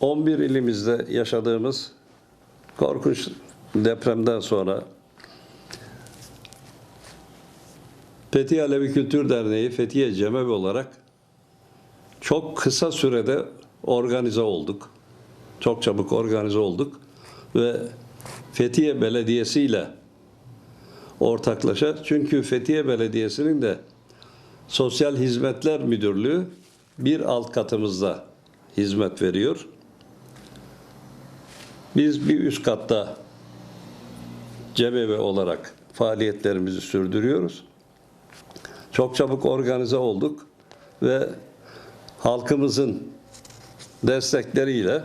11 ilimizde yaşadığımız korkunç depremden sonra Fethiye Alevi Kültür Derneği Fethiye Cemevi olarak çok kısa sürede organize olduk. Çok çabuk organize olduk ve Fethiye Belediyesi ile ortaklaşa çünkü Fethiye Belediyesi'nin de Sosyal Hizmetler Müdürlüğü bir alt katımızda hizmet veriyor. Biz bir üst katta cemevi olarak faaliyetlerimizi sürdürüyoruz. Çok çabuk organize olduk ve halkımızın destekleriyle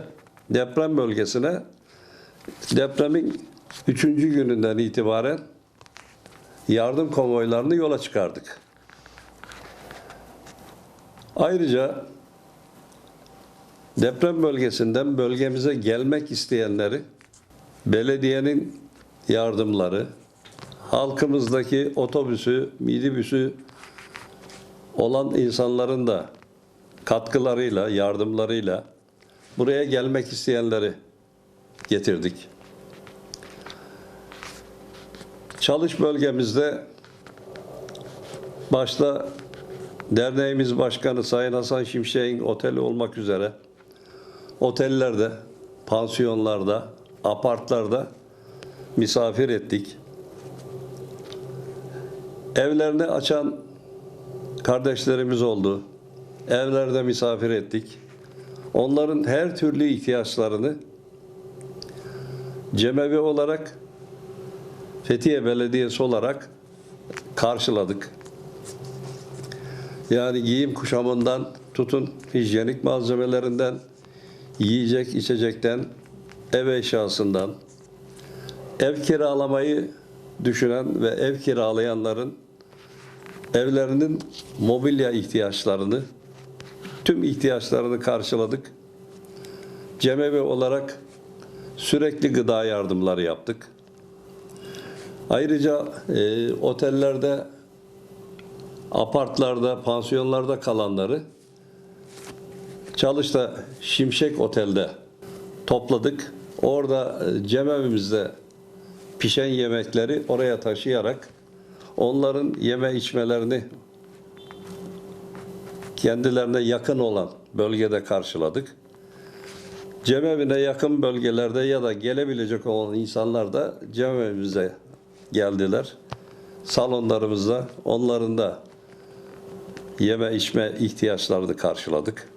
deprem bölgesine depremin üçüncü gününden itibaren yardım konvoylarını yola çıkardık. Ayrıca deprem bölgesinden bölgemize gelmek isteyenleri belediyenin yardımları, halkımızdaki otobüsü, minibüsü olan insanların da katkılarıyla, yardımlarıyla buraya gelmek isteyenleri getirdik. Çalış bölgemizde başta derneğimiz başkanı Sayın Hasan Şimşek'in oteli olmak üzere otellerde, pansiyonlarda, apartlarda misafir ettik. Evlerini açan kardeşlerimiz oldu. Evlerde misafir ettik. Onların her türlü ihtiyaçlarını cemevi olarak Fethiye Belediyesi olarak karşıladık. Yani giyim kuşamından tutun hijyenik malzemelerinden, yiyecek içecekten, ev eşyasından, ev kiralamayı düşünen ve ev kiralayanların evlerinin mobilya ihtiyaçlarını, tüm ihtiyaçlarını karşıladık. Cemevi olarak sürekli gıda yardımları yaptık. Ayrıca e, otellerde, apartlarda, pansiyonlarda kalanları Çalış'ta Şimşek Otel'de topladık. Orada e, cemevimizde pişen yemekleri oraya taşıyarak onların yeme içmelerini kendilerine yakın olan bölgede karşıladık. Cemevine yakın bölgelerde ya da gelebilecek olan insanlar da cemevimize geldiler. Salonlarımızda onların da yeme içme ihtiyaçlarını karşıladık.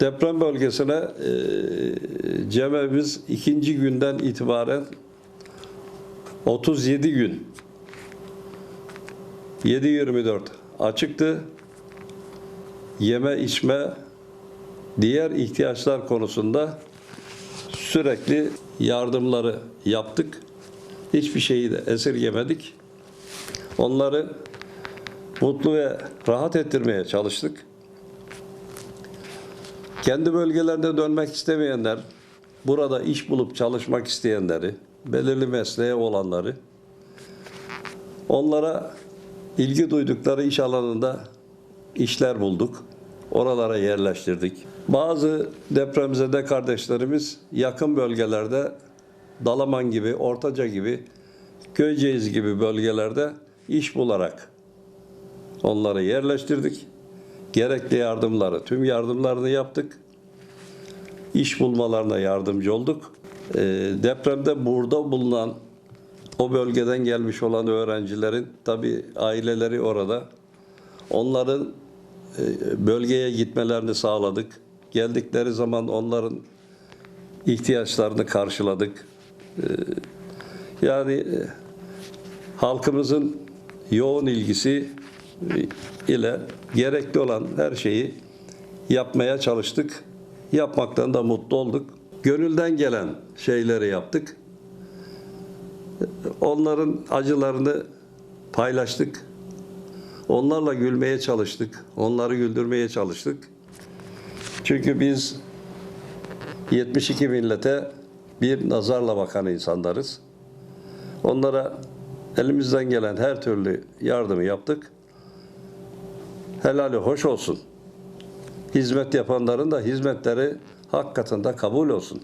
Deprem bölgesine e, cemevimiz ikinci günden itibaren 37 gün 7-24 açıktı. Yeme içme diğer ihtiyaçlar konusunda sürekli yardımları yaptık. Hiçbir şeyi de esirgemedik. Onları mutlu ve rahat ettirmeye çalıştık. Kendi bölgelerine dönmek istemeyenler, burada iş bulup çalışmak isteyenleri, belirli mesleğe olanları, onlara ilgi duydukları iş alanında işler bulduk. Oralara yerleştirdik. Bazı depremzede kardeşlerimiz yakın bölgelerde Dalaman gibi, Ortaca gibi, Köyceğiz gibi bölgelerde iş bularak onları yerleştirdik. Gerekli yardımları, tüm yardımlarını yaptık. İş bulmalarına yardımcı olduk. Ee, depremde burada bulunan o bölgeden gelmiş olan öğrencilerin tabi aileleri orada. Onların e, bölgeye gitmelerini sağladık. Geldikleri zaman onların ihtiyaçlarını karşıladık. Ee, yani e, halkımızın yoğun ilgisi ile gerekli olan her şeyi yapmaya çalıştık. Yapmaktan da mutlu olduk. Gönülden gelen şeyleri yaptık. Onların acılarını paylaştık. Onlarla gülmeye çalıştık. Onları güldürmeye çalıştık. Çünkü biz 72 millete bir nazarla bakan insanlarız. Onlara elimizden gelen her türlü yardımı yaptık. Helali hoş olsun. Hizmet yapanların da hizmetleri hakikaten de kabul olsun.